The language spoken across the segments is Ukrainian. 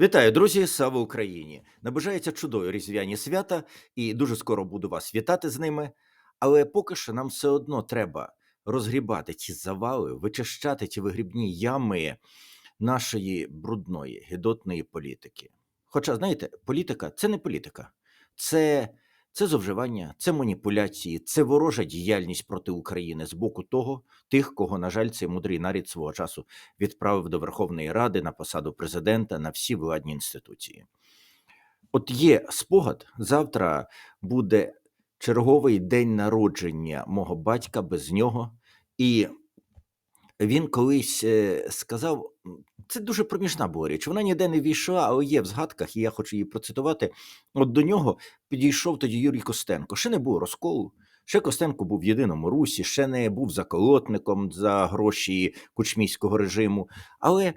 Вітаю, друзі! Слава Україні! Наближаються чудові різдвяні свята, і дуже скоро буду вас вітати з ними. Але поки що нам все одно треба розгрібати ті завали, вичищати ті вигрібні ями нашої брудної, гидотної політики. Хоча, знаєте, політика це не політика, це, це зловживання, це маніпуляції, це ворожа діяльність проти України з боку того, тих, кого, на жаль, цей мудрий нарід свого часу відправив до Верховної Ради на посаду президента на всі владні інституції. От є спогад, завтра буде черговий день народження мого батька без нього, і він колись е, сказав, це дуже проміжна була річ. Вона ніде не війшла, але є в згадках, і я хочу її процитувати. От до нього підійшов тоді Юрій Костенко. Ще не було розколу. Ще Костенко був в єдиному русі, ще не був заколотником за гроші кучмійського режиму. Але е,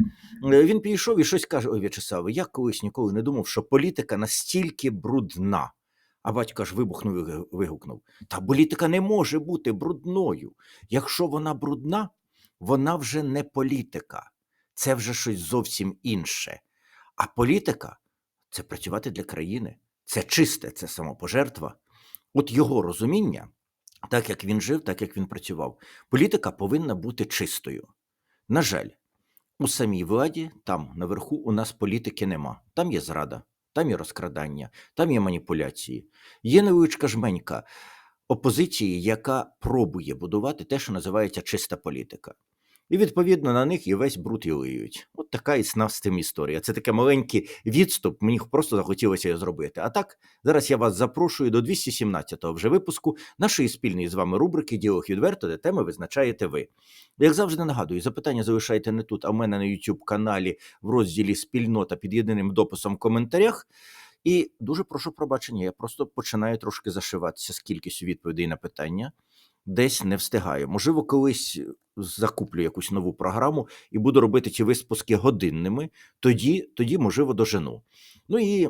він підійшов і щось каже: Ой, В'ячеславе, я колись ніколи не думав, що політика настільки брудна. А батько ж вибухнув і вигукнув: Та політика не може бути брудною. Якщо вона брудна, вона вже не політика, це вже щось зовсім інше. А політика це працювати для країни, це чисте, це самопожертва. От його розуміння, так як він жив, так як він працював, політика повинна бути чистою. На жаль, у самій владі, там наверху, у нас політики нема. Там є зрада, там є розкрадання, там є маніпуляції. Є невеличка жменька опозиції, яка пробує будувати те, що називається чиста політика. І відповідно на них і весь бруд і лиють. От така і з цим історія. Це таке маленький відступ. Мені просто захотілося його зробити. А так, зараз я вас запрошую до 217-го вже випуску нашої спільної з вами рубрики Діалог відверто, де теми визначаєте ви. Як завжди нагадую, запитання залишайте не тут, а в мене на YouTube каналі в розділі Спільнота під єдиним дописом в коментарях. І дуже прошу пробачення, я просто починаю трошки зашиватися з кількістю відповідей на питання. Десь не встигаю. Можливо, колись закуплю якусь нову програму і буду робити ці випуски годинними, тоді, тоді можливо, дожену. Ну і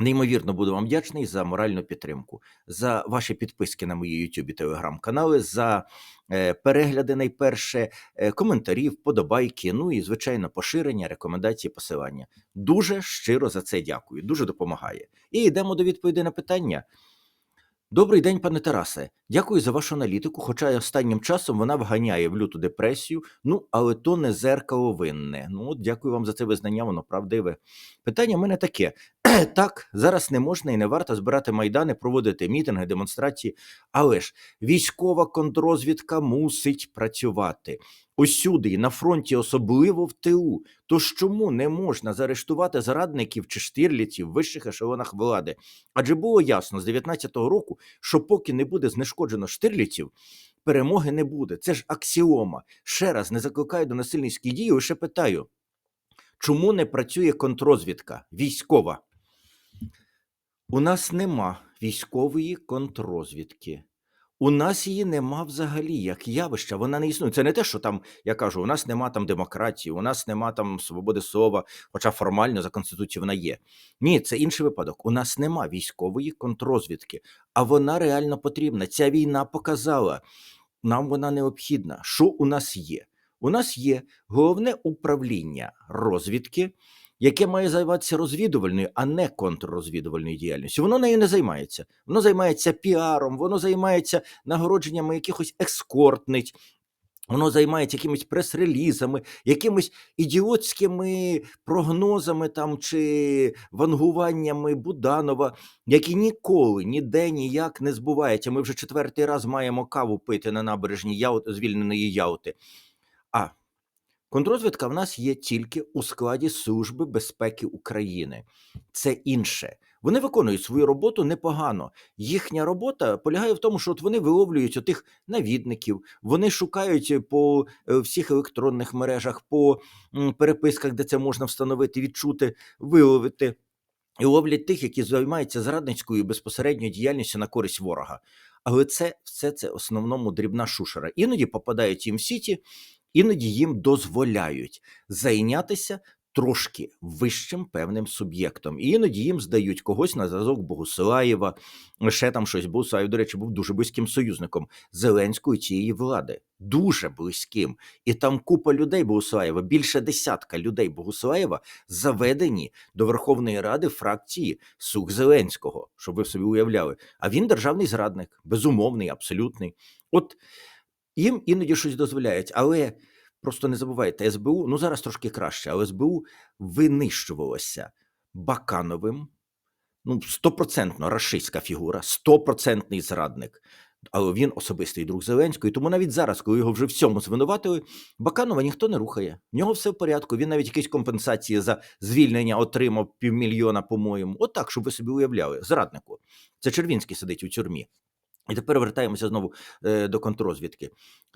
неймовірно буду вам вдячний за моральну підтримку, за ваші підписки на мої YouTube і телеграм-канали, за е, перегляди найперше, е, коментарі, вподобайки, ну і, звичайно, поширення, рекомендації, посилання. Дуже щиро за це дякую, дуже допомагає. І йдемо до відповіді на питання. Добрий день, пане Тарасе. Дякую за вашу аналітику, хоча останнім часом вона вганяє в люту депресію. Ну, але то не зеркало винне. Ну, от дякую вам за це визнання, воно правдиве. Питання в мене таке: так, зараз не можна і не варто збирати майдани, проводити мітинги, демонстрації, але ж військова контррозвідка мусить працювати. Усюди, і на фронті, особливо в ТУ. Тож чому не можна заарештувати зрадників чи штирліців в вищих ешелонах влади? Адже було ясно з 19-го року, що поки не буде знешкоджено штирліців, перемоги не буде. Це ж аксіома. Ще раз не закликаю до насильницьких дій, лише питаю, чому не працює контррозвідка військова? У нас нема військової контррозвідки. У нас її нема взагалі як явища, вона не існує. Це не те, що там я кажу, у нас нема там демократії, у нас нема там свободи слова, хоча формально за конституцією вона є. Ні, це інший випадок. У нас нема військової контррозвідки, а вона реально потрібна. Ця війна показала, нам вона необхідна. Що у нас є? У нас є головне управління розвідки, яке має займатися розвідувальною, а не контррозвідувальною діяльністю. Воно нею не займається. Воно займається піаром, воно займається нагородженнями якихось ескортниць. Воно займається якимись прес-релізами, якимись ідіотськими прогнозами там чи вангуваннями Буданова, які ніколи ніде ніяк не збуваються. Ми вже четвертий раз маємо каву пити на набережні Яут, звільненої Яути. А контррозвідка в нас є тільки у складі Служби безпеки України. Це інше. Вони виконують свою роботу непогано. Їхня робота полягає в тому, що от вони виловлюють отих навідників, вони шукають по е, всіх електронних мережах, по переписках, де це можна встановити, відчути, виловити. І ловлять тих, які займаються зрадницькою безпосередньою діяльністю на користь ворога. Але це все це основному дрібна шушера. Іноді попадають їм в сіті, іноді їм дозволяють зайнятися трошки вищим певним суб'єктом. І іноді їм здають когось на зразок Богуслаєва, ще там щось. Богуслаєв, до речі, був дуже близьким союзником Зеленської цієї влади. Дуже близьким. І там купа людей Богуслаєва, більше десятка людей Богуслаєва заведені до Верховної Ради фракції Сух Зеленського, щоб ви собі уявляли. А він державний зрадник, безумовний, абсолютний. От їм іноді щось дозволяють, але просто не забувайте, СБУ, ну зараз трошки краще, але СБУ винищувалося Бакановим, ну, стопроцентно рашистська фігура, стопроцентний зрадник. Але він особистий друг Зеленського, і тому навіть зараз, коли його вже всьому звинуватили, Баканова ніхто не рухає. В нього все в порядку. Він навіть якісь компенсації за звільнення отримав півмільйона, по-моєму. От щоб ви собі уявляли, зраднику. Це Червінський сидить у тюрмі. І тепер вертаємося знову е, до контрозвідки.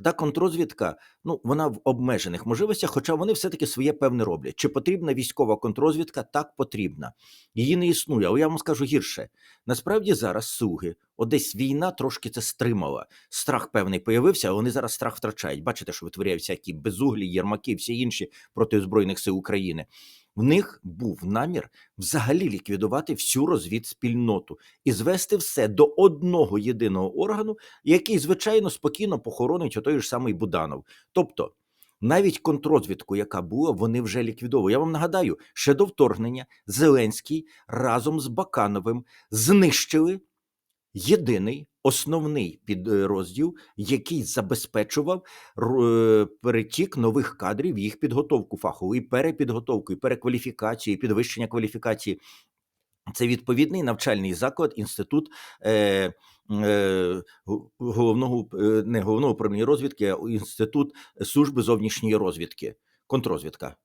Та контрозвідка, ну вона в обмежених можливостях, хоча вони все-таки своє певне роблять. Чи потрібна військова контрозвідка? Так потрібна. Її не існує. Але я вам скажу гірше. Насправді зараз суги, одесь війна трошки це стримала. Страх певний появився, а вони зараз страх втрачають. Бачите, що витворяють всякі безуглі, єрмаки, всі інші проти Збройних сил України. В них був намір взагалі ліквідувати всю розвідспільноту і звести все до одного єдиного органу, який, звичайно, спокійно похоронить отой ж самий Буданов. Тобто, навіть контрозвідку, яка була, вони вже ліквідовували. Я вам нагадаю, ще до вторгнення Зеленський разом з Бакановим знищили єдиний основний підрозділ, який забезпечував е, перетік нових кадрів, їх підготовку фахову, і перепідготовку, і перекваліфікацію, і підвищення кваліфікації. Це відповідний навчальний заклад, інститут е, е, головного е, не головного управління розвідки, а інститут служби зовнішньої розвідки, контрозвідка.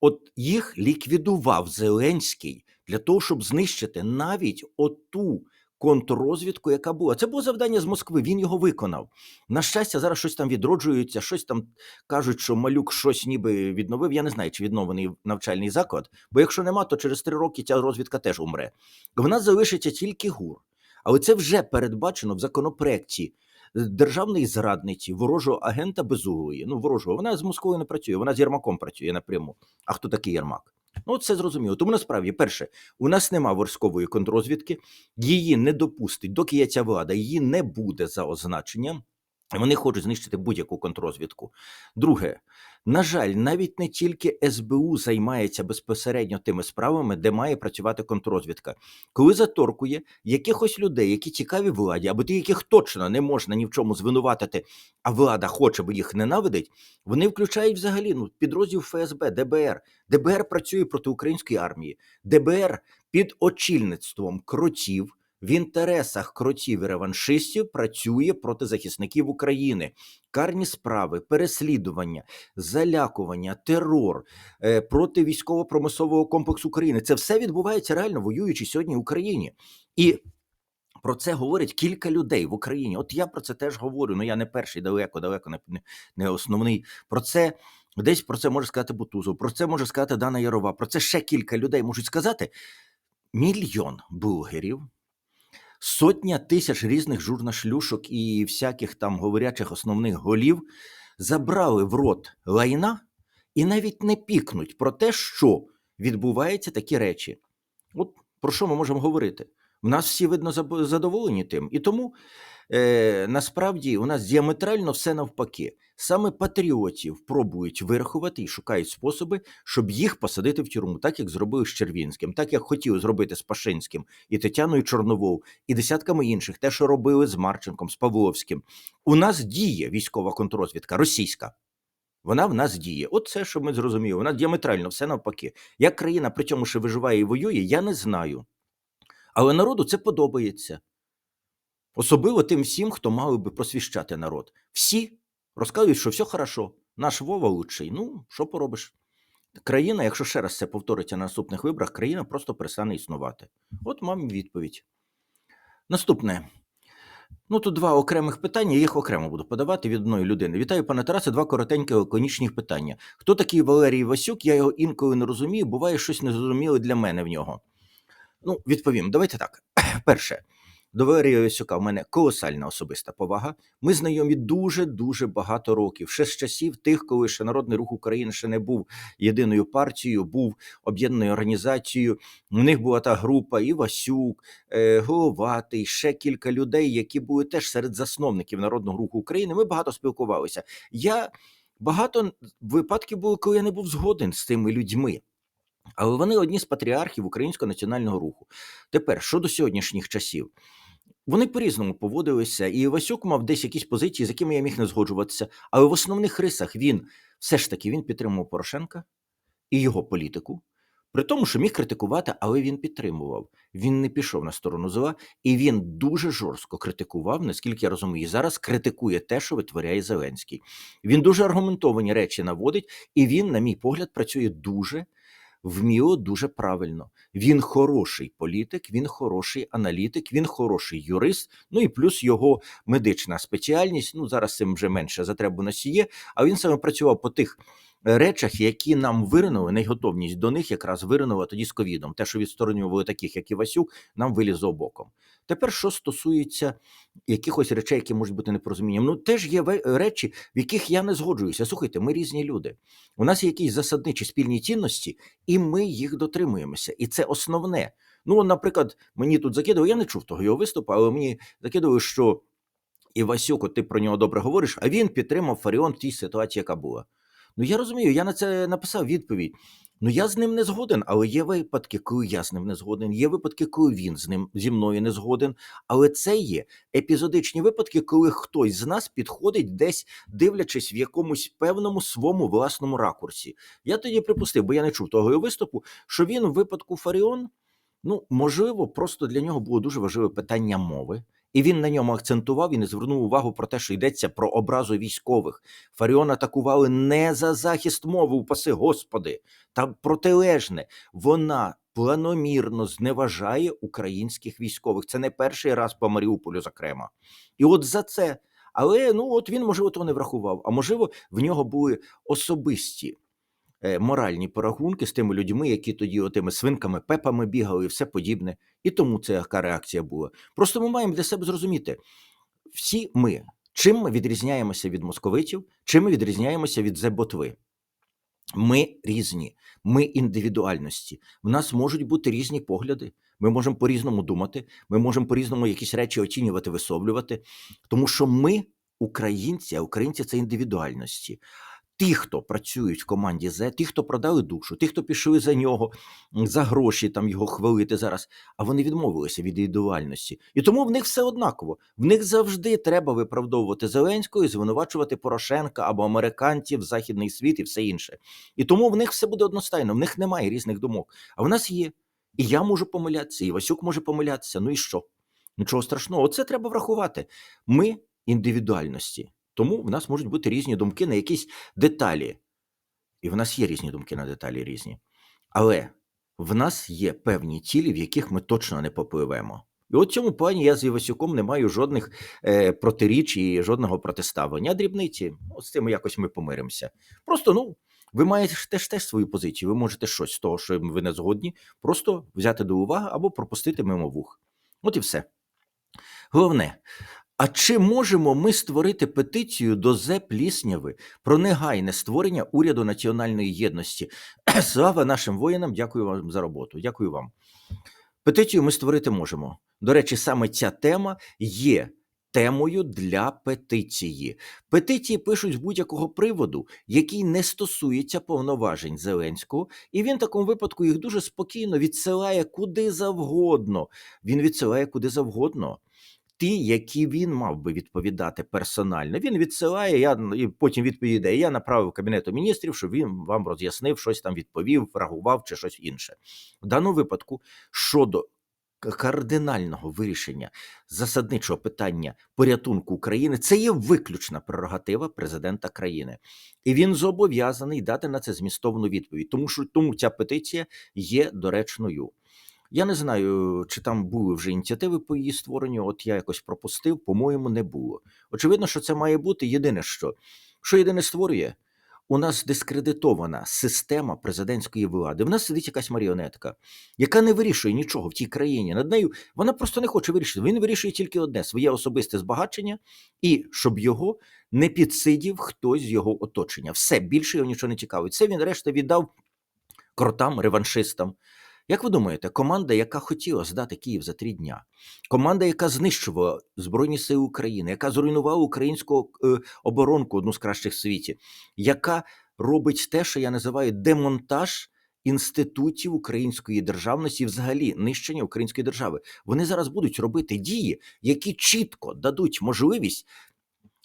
От їх ліквідував Зеленський для того, щоб знищити навіть оту контррозвідку, яка була. Це було завдання з Москви. Він його виконав. На щастя, зараз щось там відроджується, щось там кажуть, що малюк щось ніби відновив. Я не знаю, чи відновлений навчальний заклад. Бо якщо нема, то через три роки ця розвідка теж умре. В нас залишиться тільки гур. Але це вже передбачено в законопроекті державної зрадниці, ворожого агента безуглої. Ну, ворожого, вона з Москвою не працює, вона з Єрмаком працює напряму. А хто такий Єрмак? Ну, це зрозуміло. Тому насправді, перше, у нас нема ворскової контрозвідки, її не допустить, доки є ця влада, її не буде за означенням. Вони хочуть знищити будь-яку контрозвідку. Друге, на жаль, навіть не тільки СБУ займається безпосередньо тими справами, де має працювати контрозвідка. Коли заторкує якихось людей, які цікаві владі, або ті, яких точно не можна ні в чому звинуватити, а влада хоче, бо їх ненавидить, вони включають взагалі ну, підрозділ ФСБ, ДБР. ДБР працює проти української армії. ДБР під очільництвом кротів в інтересах кротів і реваншистів працює проти захисників України. Карні справи, переслідування, залякування, терор е, проти військово-промислового комплексу України. Це все відбувається реально воюючи сьогодні в Україні. І про це говорять кілька людей в Україні. От я про це теж говорю. Ну я не перший, далеко, далеко не, не, основний. Про це десь про це може сказати Бутузов, про це може сказати Дана Ярова. Про це ще кілька людей можуть сказати. Мільйон блогерів, сотня тисяч різних журнашлюшок і всяких там говорячих основних голів забрали в рот лайна і навіть не пікнуть про те, що відбуваються такі речі. От про що ми можемо говорити? В нас всі видно задоволені тим, і тому е, насправді у нас діаметрально все навпаки. Саме патріотів пробують вирахувати і шукають способи, щоб їх посадити в тюрму, так як зробили з Червінським, так як хотіли зробити з Пашинським і Тетяною Чорновол, і десятками інших, те, що робили з Марченком, з Павловським. У нас діє військова контрозвідка російська. Вона в нас діє. От це, що ми зрозуміли. Вона діаметрально все навпаки. Як країна при цьому ще виживає і воює, я не знаю. Але народу це подобається. Особливо тим всім, хто мав би просвіщати народ. Всі розказують, що все хорошо, наш Вова лучший. Ну, що поробиш? Країна, якщо ще раз це повториться на наступних виборах, країна просто перестане існувати. От вам відповідь. Наступне. Ну, тут два окремих питання, їх окремо буду подавати від одної людини. Вітаю, пане Тарасе, два коротенькі лаконічних питання. Хто такий Валерій Васюк? Я його інколи не розумію, буває щось незрозуміле для мене в нього. Ну, відповім, давайте так. Перше, До Валерія в мене колосальна особиста повага. Ми знайомі дуже дуже багато років. Ще з часів тих, коли ще Народний рух України ще не був єдиною партією, був об'єднаною організацією. У них була та група Івасюк, е, Головатий, ще кілька людей, які були теж серед засновників Народного руху України. Ми багато спілкувалися. Я багато випадків було, коли я не був згоден з тими людьми. Але вони одні з патріархів українського національного руху. Тепер щодо сьогоднішніх часів, вони по-різному поводилися, і Васюк мав десь якісь позиції, з якими я міг не згоджуватися. Але в основних рисах він все ж таки він підтримував Порошенка і його політику. При тому, що міг критикувати, але він підтримував. Він не пішов на сторону зла, і він дуже жорстко критикував, наскільки я розумію, і зараз критикує те, що витворяє Зеленський. Він дуже аргументовані речі наводить, і він, на мій погляд, працює дуже вміло, дуже правильно. Він хороший політик, він хороший аналітик, він хороший юрист. Ну і плюс його медична спеціальність. Ну зараз цим вже менше затребуваності є. А він саме працював по тих речах, які нам виринули, неготовність до них якраз виринула тоді з ковідом. Те, що відсторонювали таких, як Івасюк, нам вилізло боком. Тепер, що стосується якихось речей, які можуть бути непорозумінням, ну теж є речі, в яких я не згоджуюся. Слухайте, ми різні люди. У нас є якісь засадничі спільні цінності, і ми їх дотримуємося. І це основне. Ну, наприклад, мені тут закидували, я не чув того його виступу, але мені закидували, що от ти про нього добре говориш, а він підтримав Фаріон в тій ситуації, яка була. Ну я розумію, я на це написав відповідь. Ну я з ним не згоден, але є випадки, коли я з ним не згоден. Є випадки, коли він з ним зі мною не згоден. Але це є епізодичні випадки, коли хтось з нас підходить десь, дивлячись в якомусь певному своєму власному ракурсі. Я тоді припустив, бо я не чув того виступу, що він в випадку Фаріон, ну можливо, просто для нього було дуже важливе питання мови. І він на ньому акцентував і не звернув увагу про те, що йдеться про образу військових. Фаріон атакували не за захист мови, упаси Господи, та протилежне. Вона планомірно зневажає українських військових. Це не перший раз по Маріуполю, зокрема. І от за це. Але ну от він, можливо, того не врахував. А можливо, в нього були особисті моральні порахунки з тими людьми, які тоді отими свинками, пепами бігали і все подібне. І тому це яка реакція була. Просто ми маємо для себе зрозуміти, всі ми, чим ми відрізняємося від московитів, чим ми відрізняємося від зеботви. Ми різні, ми індивідуальності. В нас можуть бути різні погляди. Ми можемо по-різному думати, ми можемо по-різному якісь речі оцінювати, висловлювати, тому що ми українці, а українці це індивідуальності. Ті, хто працюють в команді З, ті, хто продали душу, ті, хто пішли за нього за гроші, там його хвалити зараз, а вони відмовилися від індивідуальності. І тому в них все однаково. В них завжди треба виправдовувати Зеленського і звинувачувати Порошенка або американців, західний світ і все інше. І тому в них все буде одностайно, в них немає різних думок. А в нас є. І я можу помилятися, і Васюк може помилятися. Ну і що? Нічого страшного. Оце треба врахувати. Ми індивідуальності. Тому в нас можуть бути різні думки на якісь деталі. І в нас є різні думки на деталі різні. Але в нас є певні цілі, в яких ми точно не попливемо. І от в цьому плані я з Івасюком не маю жодних е, протиріч і жодного протиставлення. Дрібниці, от з цим якось ми помиримося. Просто ну, ви маєте теж теж свою позицію. Ви можете щось з того, що ви не згодні, просто взяти до уваги або пропустити мимо вух. От і все. Головне. А чи можемо ми створити петицію до ЗЕП Лісняви про негайне створення уряду національної єдності? Слава нашим воїнам! Дякую вам за роботу. Дякую вам. Петицію ми створити можемо. До речі, саме ця тема є темою для петиції. Петиції пишуть з будь-якого приводу, який не стосується повноважень Зеленського, і він в такому випадку їх дуже спокійно відсилає куди завгодно. Він відсилає куди завгодно. Ті, які він мав би відповідати персонально, він відсилає. Я і потім відповідає. Я направив кабінету міністрів, щоб він вам роз'яснив, щось там відповів, реагував чи щось інше. В даному випадку щодо кардинального вирішення засадничого питання порятунку України, це є виключна прерогатива президента країни, і він зобов'язаний дати на це змістовну відповідь, тому що тому ця петиція є доречною. Я не знаю, чи там були вже ініціативи по її створенню. От я якось пропустив, по-моєму, не було. Очевидно, що це має бути єдине, що що єдине створює у нас дискредитована система президентської влади. В нас сидить якась маріонетка, яка не вирішує нічого в тій країні. Над нею вона просто не хоче вирішити. Він вирішує тільки одне своє особисте збагачення, і щоб його не підсидів хтось з його оточення. Все більше його нічого не цікавить. Це він решта віддав кротам, реваншистам. Як ви думаєте, команда, яка хотіла здати Київ за три дня, команда, яка знищувала Збройні Сили України, яка зруйнувала українську е, оборонку, одну з кращих в світі, яка робить те, що я називаю демонтаж інститутів української державності, взагалі нищення української держави, вони зараз будуть робити дії, які чітко дадуть можливість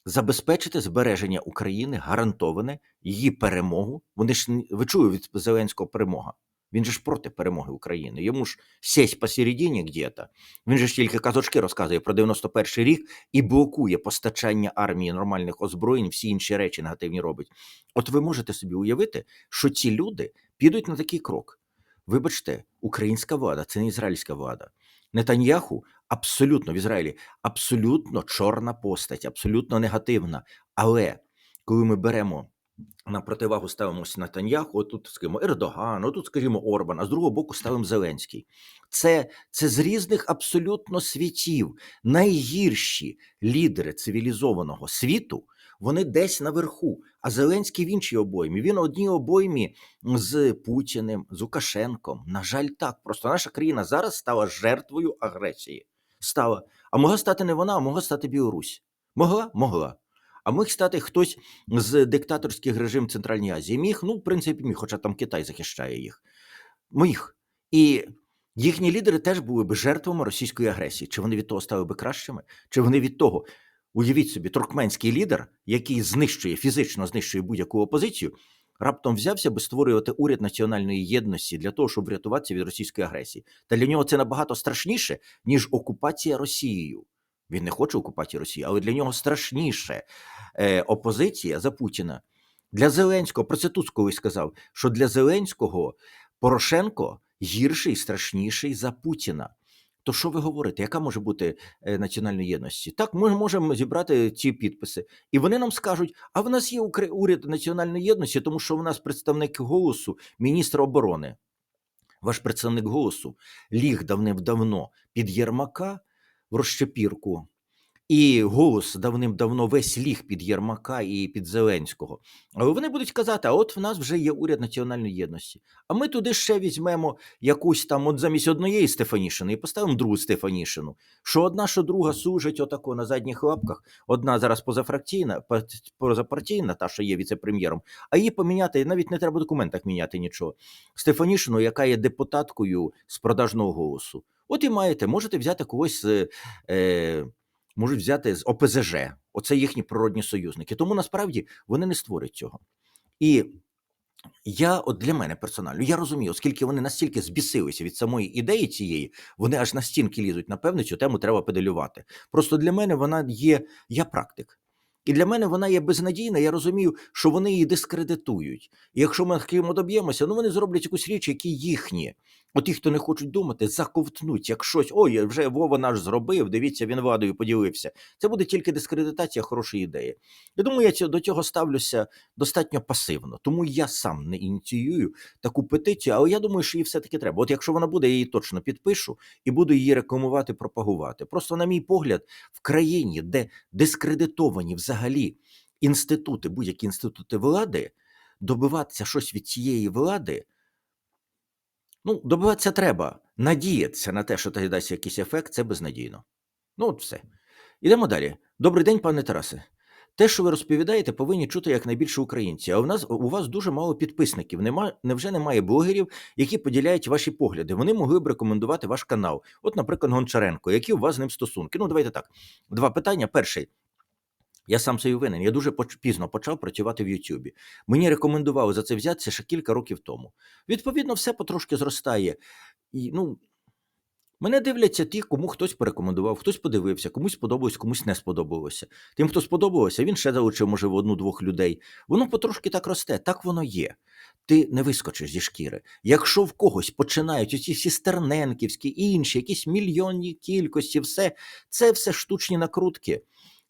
забезпечити збереження України, гарантоване її перемогу. Вони ж ви чули від Зеленського перемога. Він же ж проти перемоги України. Йому ж сесть посередині где-то. Він же ж тільки казочки розказує про 91-й рік і блокує постачання армії нормальних озброєнь, всі інші речі негативні робить. От ви можете собі уявити, що ці люди підуть на такий крок. Вибачте, українська влада це не ізраїльська влада. Нетаньяху абсолютно в Ізраїлі абсолютно чорна постать, абсолютно негативна. Але коли ми беремо на противагу ставимося Натаньяху, отут, скажімо, Ердоган, отут, скажімо, Орбан, а з другого боку ставимо Зеленський. Це, це з різних абсолютно світів. Найгірші лідери цивілізованого світу, вони десь наверху. А Зеленський в іншій обоймі. Він одній обоймі з Путіним, з Лукашенком. На жаль, так. Просто наша країна зараз стала жертвою агресії. Стала. А могла стати не вона, а могла стати Білорусь. Могла? Могла. А міг стати хтось з диктаторських режим Центральній Азії. Міг, ну, в принципі, міг, хоча там Китай захищає їх. Міг. І їхні лідери теж були б жертвами російської агресії. Чи вони від того стали би кращими? Чи вони від того, уявіть собі, туркменський лідер, який знищує, фізично знищує будь-яку опозицію, раптом взявся би створювати уряд національної єдності для того, щоб врятуватися від російської агресії. Та для нього це набагато страшніше, ніж окупація Росією. Він не хоче окупації Росії, але для нього страшніше е, опозиція за Путіна. Для Зеленського, про це тут колись сказав, що для Зеленського Порошенко гірший, страшніший за Путіна. То що ви говорите? Яка може бути е, національної єдності? Так, ми можемо зібрати ці підписи, і вони нам скажуть: а в нас є уряд національної єдності, тому що в нас представник голосу, міністр оборони. Ваш представник голосу ліг давним-давно під Єрмака в розчепірку, і голос давним-давно весь ліг під Єрмака і під Зеленського. Вони будуть казати: а от в нас вже є уряд національної єдності. А ми туди ще візьмемо якусь там, от замість однієї Стефанішини, і поставимо другу Стефанішину. Що одна, що друга служить отако на задніх лапках. Одна зараз позафракційна, позапартійна, та що є віце-прем'єром, а її поміняти навіть не треба в документах міняти нічого. Стефанішину, яка є депутаткою з продажного голосу. От і маєте, можете взяти когось. Е, можуть взяти з ОПЗЖ. Оце їхні природні союзники. Тому насправді вони не створять цього. І я, от для мене персонально, я розумію, оскільки вони настільки збісилися від самої ідеї цієї, вони аж на стінки лізуть. Напевне, цю тему треба педалювати. Просто для мене вона є, я практик. І для мене вона є безнадійна. Я розумію, що вони її дискредитують. І якщо ми Києвом доб'ємося, ну вони зроблять якусь річ, які їхні. От ті, хто не хочуть думати, заковтнуть як щось. Ой, вже Вова наш зробив. Дивіться, він владою поділився. Це буде тільки дискредитація хорошої ідеї. Я думаю, я до цього ставлюся достатньо пасивно, тому я сам не ініціюю таку петицію, але я думаю, що її все-таки треба. От якщо вона буде, я її точно підпишу і буду її рекламувати, пропагувати. Просто, на мій погляд, в країні, де дискредитовані взагалі інститути, будь-які інститути влади, добиватися щось від цієї влади. Ну, добиватися треба. Надіятися на те, що це дасть якийсь ефект, це безнадійно. Ну, от все. Ідемо далі. Добрий день, пане Тарасе. Те, що ви розповідаєте, повинні чути як найбільше українці. А у нас у вас дуже мало підписників. Нема, невже немає блогерів, які поділяють ваші погляди? Вони могли б рекомендувати ваш канал. От, наприклад, Гончаренко, які у вас з ним стосунки. Ну, давайте так. Два питання. Перший. Я сам собі винен. Я дуже пізно почав працювати в Ютубі. Мені рекомендували за це взятися ще кілька років тому. Відповідно, все потрошки зростає. І, ну, мене дивляться ті, кому хтось порекомендував, хтось подивився, комусь сподобалось, комусь не сподобалося. Тим, хто сподобалося, він ще залучив, може, в одну-двох людей. Воно потрошки так росте, так воно є. Ти не вискочиш зі шкіри. Якщо в когось починають оці всі стерненківські інші, якісь мільйонні кількості, все, це все штучні накрутки,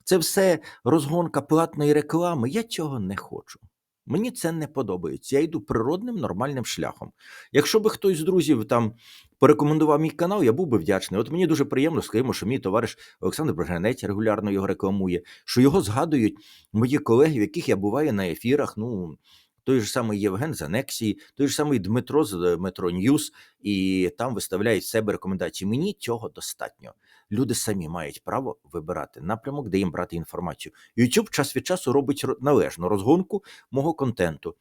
це все розгонка платної реклами. Я цього не хочу. Мені це не подобається. Я йду природним нормальним шляхом. Якщо би хтось з друзів там порекомендував мій канал, я був би вдячний. От мені дуже приємно, скажімо, що мій товариш Олександр Бриганець регулярно його рекламує, що його згадують мої колеги, в яких я буваю на ефірах. Ну той ж самий Євген з Анексії, той ж самий Дмитро з е, Метро Ньюс, і там виставляють себе рекомендації. Мені цього достатньо. Люди самі мають право вибирати напрямок, де їм брати інформацію. YouTube час від часу робить належну розгонку мого контенту.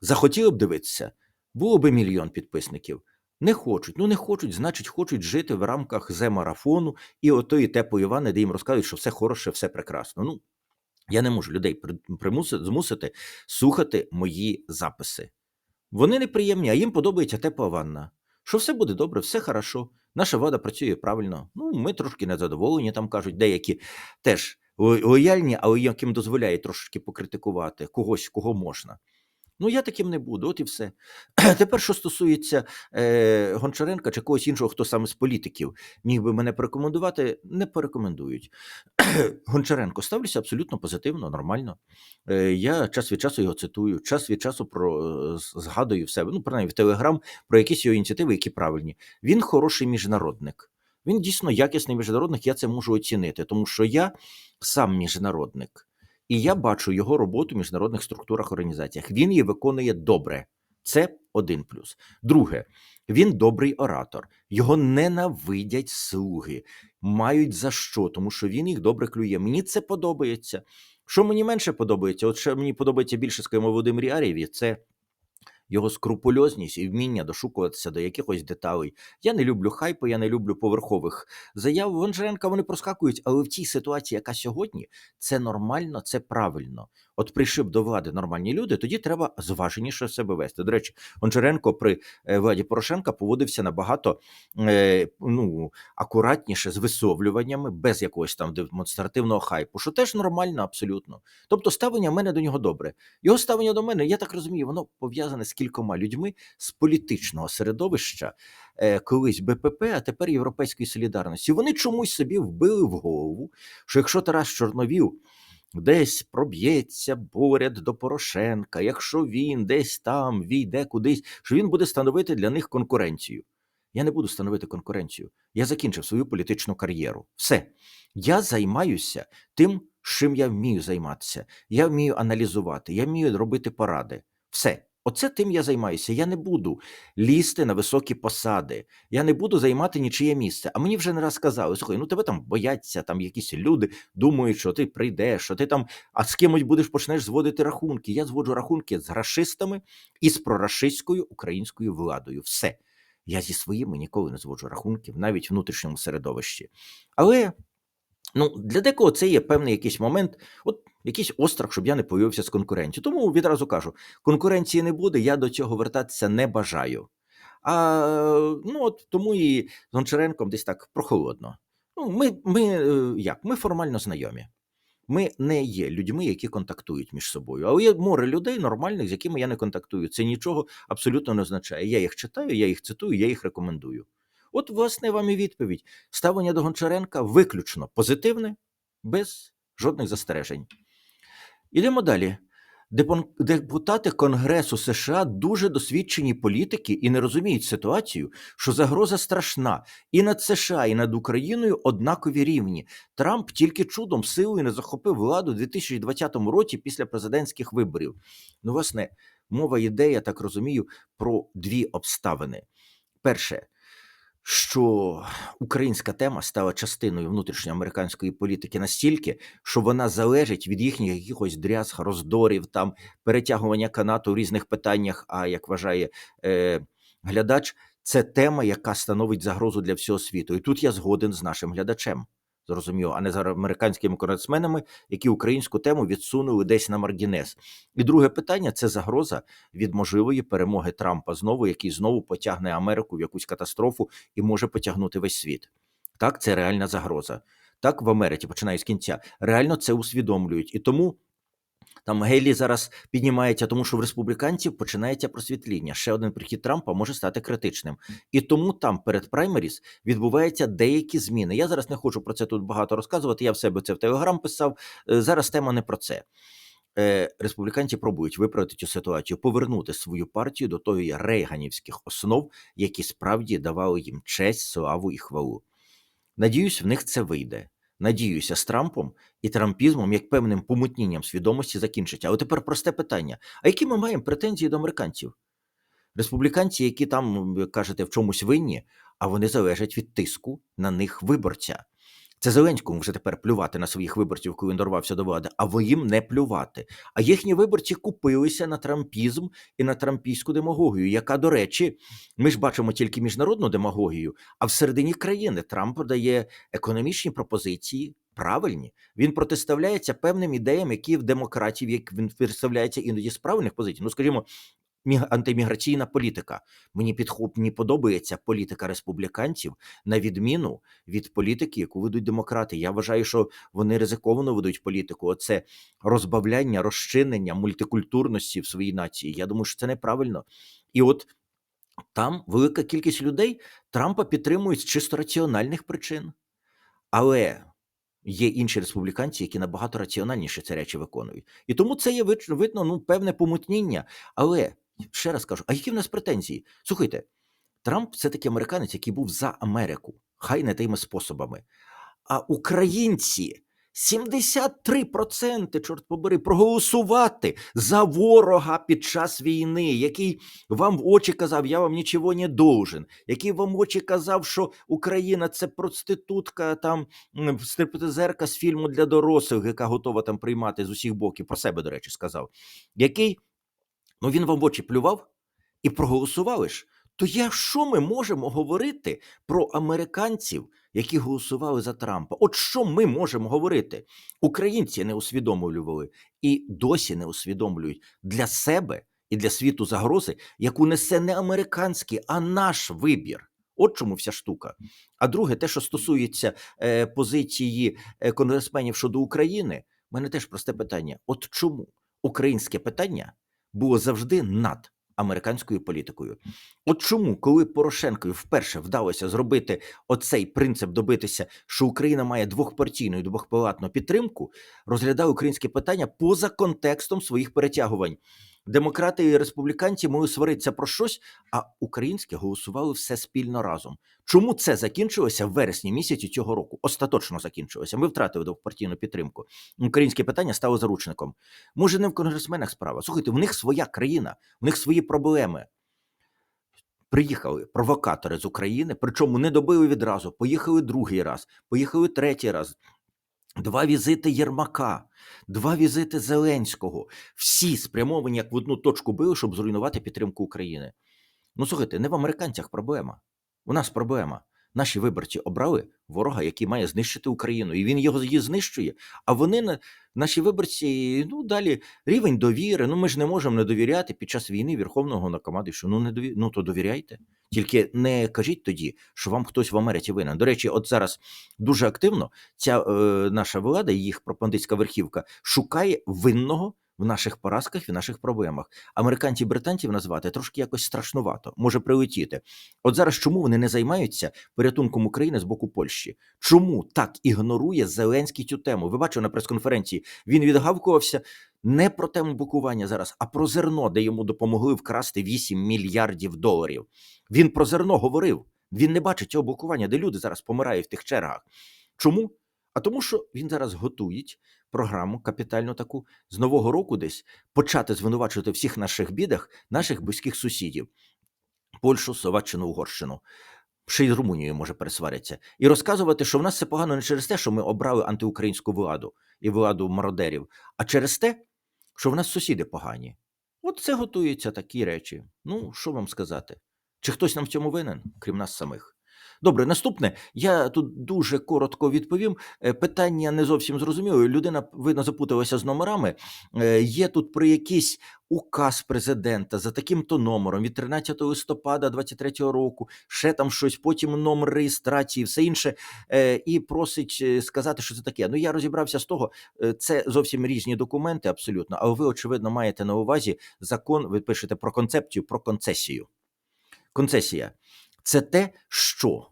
Захотіли б дивитися, було би мільйон підписників. Не хочуть. Ну не хочуть, значить, хочуть жити в рамках зе-марафону і отої тепої вани, де їм розказують, що все хороше, все прекрасно. Ну, я не можу людей при- примусити, змусити слухати мої записи. Вони неприємні, а їм подобається тепла ванна. Що все буде добре, все хорошо. Наша влада працює правильно. Ну, ми трошки незадоволені, там кажуть, деякі теж лояльні, але яким дозволяє трошки покритикувати когось, кого можна. Ну, я таким не буду, от і все. Тепер, що стосується е, Гончаренка чи когось іншого, хто саме з політиків міг би мене порекомендувати, не порекомендують. Гончаренко ставлюся абсолютно позитивно, нормально. Е, Я час від часу його цитую, час від часу про е, згадую в себе, ну, принаймні в Телеграм, про якісь його ініціативи, які правильні. Він хороший міжнародник. Він дійсно якісний міжнародник, я це можу оцінити, тому що я сам міжнародник. І я бачу його роботу в міжнародних структурах організаціях. Він її виконує добре. Це один плюс. Друге, він добрий оратор. Його ненавидять слуги, мають за що, тому що він їх добре клює. Мені це подобається. Що мені менше подобається? От що мені подобається більше, скажімо, Володимирі Арєві, це його скрупульозність і вміння дошукуватися до якихось деталей. Я не люблю хайпу, я не люблю поверхових заяв. Вонжеренка вони проскакують, але в тій ситуації, яка сьогодні, це нормально, це правильно. От прийшли б до влади нормальні люди, тоді треба зваженіше себе вести. До речі, Гончаренко при е, владі Порошенка поводився набагато е, ну, акуратніше з висловлюваннями, без якогось там демонстративного хайпу, що теж нормально абсолютно. Тобто ставлення в мене до нього добре. Його ставлення до мене, я так розумію, воно пов'язане з кількома людьми з політичного середовища, е, колись БПП, а тепер Європейської солідарності. Вони чомусь собі вбили в голову, що якщо Тарас Чорновіл десь проб'ється буряд до Порошенка, якщо він десь там війде кудись, що він буде становити для них конкуренцію. Я не буду становити конкуренцію. Я закінчив свою політичну кар'єру. Все. Я займаюся тим, чим я вмію займатися. Я вмію аналізувати, я вмію робити поради. Все. Оце тим я займаюся. Я не буду лізти на високі посади. Я не буду займати нічиє місце. А мені вже не раз сказали: слухай, ну тебе там бояться, там якісь люди думають, що ти прийдеш, що ти там, а з кимось будеш почнеш зводити рахунки. Я зводжу рахунки з рашистами і з прорашистською українською владою. Все. Я зі своїми ніколи не зводжу рахунків, навіть в внутрішньому середовищі. Але ну, для декого це є певний якийсь момент, от якийсь острах, щоб я не появився з конкуренцією. Тому відразу кажу: конкуренції не буде, я до цього вертатися не бажаю. А ну от тому і з Гончаренком десь так прохолодно. Ну, ми, ми е, як? Ми формально знайомі. Ми не є людьми, які контактують між собою. Але є море людей нормальних, з якими я не контактую. Це нічого абсолютно не означає. Я їх читаю, я їх цитую, я їх рекомендую. От, власне, вам і відповідь. Ставлення до Гончаренка виключно позитивне, без жодних застережень. Ідемо далі. Депутати Конгресу США дуже досвідчені політики і не розуміють ситуацію, що загроза страшна і над США, і над Україною однакові рівні. Трамп тільки чудом силою не захопив владу у 2020 році після президентських виборів. Ну, власне, мова йде, я так розумію, про дві обставини. Перше, що українська тема стала частиною внутрішньоамериканської політики настільки, що вона залежить від їхніх якихось дрязг, роздорів, там перетягування канату в різних питаннях. А як вважає е, глядач, це тема, яка становить загрозу для всього світу. І тут я згоден з нашим глядачем. Зрозуміло, а не з американськими конгресменами, які українську тему відсунули десь на маргінес. І друге питання це загроза від можливої перемоги Трампа знову, який знову потягне Америку в якусь катастрофу і може потягнути весь світ. Так, це реальна загроза. Так, в Америці, починаю з кінця, реально це усвідомлюють. І тому там Гейлі зараз піднімається, тому що в республіканців починається просвітління. Ще один прихід Трампа може стати критичним. І тому там перед праймеріс відбуваються деякі зміни. Я зараз не хочу про це тут багато розказувати. Я в себе це в Телеграм писав. Е, Зараз тема не про це. е, республіканці пробують виправити цю ситуацію, повернути свою партію до тої рейганівських основ, які справді давали їм честь, славу і хвалу. Надіюсь, в них це вийде. Надіюся, з Трампом і трампізмом, як певним помутнінням свідомості закінчиться. Але тепер просте питання: а які ми маємо претензії до американців? Республіканці, які там, кажете, в чомусь винні, а вони залежать від тиску на них виборця. Це Зеленському вже тепер плювати на своїх виборців, коли він дорвався до влади, а ви їм не плювати. А їхні виборці купилися на трампізм і на трампійську демагогію, яка, до речі, ми ж бачимо тільки міжнародну демагогію, а всередині країни Трамп дає економічні пропозиції. Правильні, він протиставляється певним ідеям, які в демократів, як він представляється іноді з правильних позицій. Ну, скажімо, антиміграційна політика. Мені підхоп мені подобається політика республіканців на відміну від політики, яку ведуть демократи. Я вважаю, що вони ризиковано ведуть політику. Оце розбавляння, розчинення мультикультурності в своїй нації. Я думаю, що це неправильно. І от там велика кількість людей Трампа підтримують з чисто раціональних причин. Але є інші республіканці, які набагато раціональніше ці речі виконують. І тому це є видно ну, певне помутніння. Але ще раз кажу: а які в нас претензії? Слухайте, Трамп це такий американець, який був за Америку, хай не тими способами. А українці 73%, чорт побери, проголосувати за ворога під час війни, який вам в очі казав, я вам нічого не должен, який вам в очі казав, що Україна це проститутка, там стриптизерка з фільму для дорослих, яка готова там приймати з усіх боків, про себе, до речі, сказав, який ну він вам в очі плював і проголосували ж. То я що ми можемо говорити про американців, які голосували за Трампа? От що ми можемо говорити? Українці не усвідомлювали і досі не усвідомлюють для себе і для світу загрози, яку несе не американський, а наш вибір. От чому вся штука. А друге, те, що стосується е, позиції е, конгресменів щодо України, в мене теж просте питання: от чому українське питання було завжди над американською політикою? От чому, коли Порошенкові вперше вдалося зробити оцей принцип добитися, що Україна має двохпартійну і двохпалатну підтримку, розглядав українське питання поза контекстом своїх перетягувань. Демократи і республіканці могли сваритися про щось, а українське голосували все спільно разом. Чому це закінчилося в вересні місяці цього року? Остаточно закінчилося. Ми втратили двохпартійну підтримку. Українське питання стало заручником. Може, не в конгресменах справа. Слухайте, в них своя країна, в них свої проблеми. Приїхали провокатори з України, причому не добили відразу. Поїхали другий раз, поїхали третій раз. Два візити Єрмака, два візити Зеленського. Всі спрямовані як в одну точку били, щоб зруйнувати підтримку України. Ну слухайте, не в американцях проблема. У нас проблема. Наші виборці обрали ворога, який має знищити Україну, і він його її знищує. А вони на наші виборці, ну далі рівень довіри. Ну ми ж не можемо не довіряти під час війни Верховного Накомандуючого. Ну не дові... ну то довіряйте. Тільки не кажіть тоді, що вам хтось в Америці винен. До речі, от зараз дуже активно ця е, наша влада, їх пропагандистська верхівка, шукає винного в наших поразках і в наших проблемах. Американців британців назвати трошки якось страшнувато, може прилетіти. От зараз чому вони не займаються порятунком України з боку Польщі? Чому так ігнорує Зеленський цю тему? Ви бачили на прес-конференції, він відгавкувався не про тему блокування зараз, а про зерно, де йому допомогли вкрасти 8 мільярдів доларів. Він про зерно говорив. Він не бачить цього блокування, де люди зараз помирають в тих чергах. Чому? А тому, що він зараз готують програму капітальну таку з нового року десь почати звинувачувати всіх наших бідах наших близьких сусідів: Польщу, Словаччину, Угорщину. Ще й з Румунією може пересваритися, і розказувати, що в нас все погано не через те, що ми обрали антиукраїнську владу і владу мародерів, а через те, що в нас сусіди погані. От це готуються такі речі. Ну, що вам сказати? Чи хтось нам в цьому винен, крім нас самих? Добре, наступне. Я тут дуже коротко відповім. Е, Питання не зовсім зрозуміло. Людина видно запуталася з номерами. Е, Є тут про якийсь указ президента за таким-то номером від 13 листопада 23 року, ще там щось, потім номер реєстрації, все інше, е, і просить сказати, що це таке. Ну я розібрався з того, це зовсім різні документи, абсолютно. Але ви, очевидно, маєте на увазі закон. Ви пишете про концепцію, про концесію. Концесія це те, що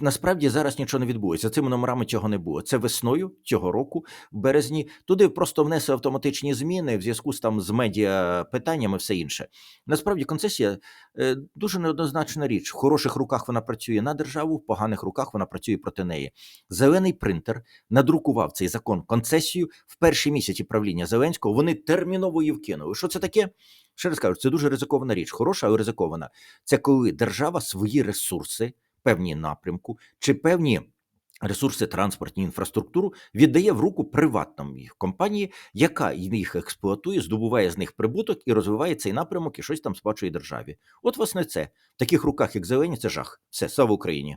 Насправді зараз нічого не відбувається. За цими номерами цього не було. Це весною цього року, в березні, туди просто внесли автоматичні зміни в зв'язку з там з медіа питаннями, все інше. Насправді концесія е, дуже неоднозначна річ. В хороших руках вона працює на державу, в поганих руках вона працює проти неї. Зелений принтер надрукував цей закон концесію в перші місяці правління Зеленського. Вони терміново її вкинули. Що це таке? Ще раз кажу, це дуже ризикована річ. Хороша, але ризикована. Це коли держава свої ресурси, певні напрямку чи певні. Ресурси транспортні інфраструктуру віддає в руку приватній компанії, яка їх експлуатує, здобуває з них прибуток і розвиває цей напрямок і щось там сплачує державі. От, власне, це в таких руках, як зелені, це жах. Все, слава Україні.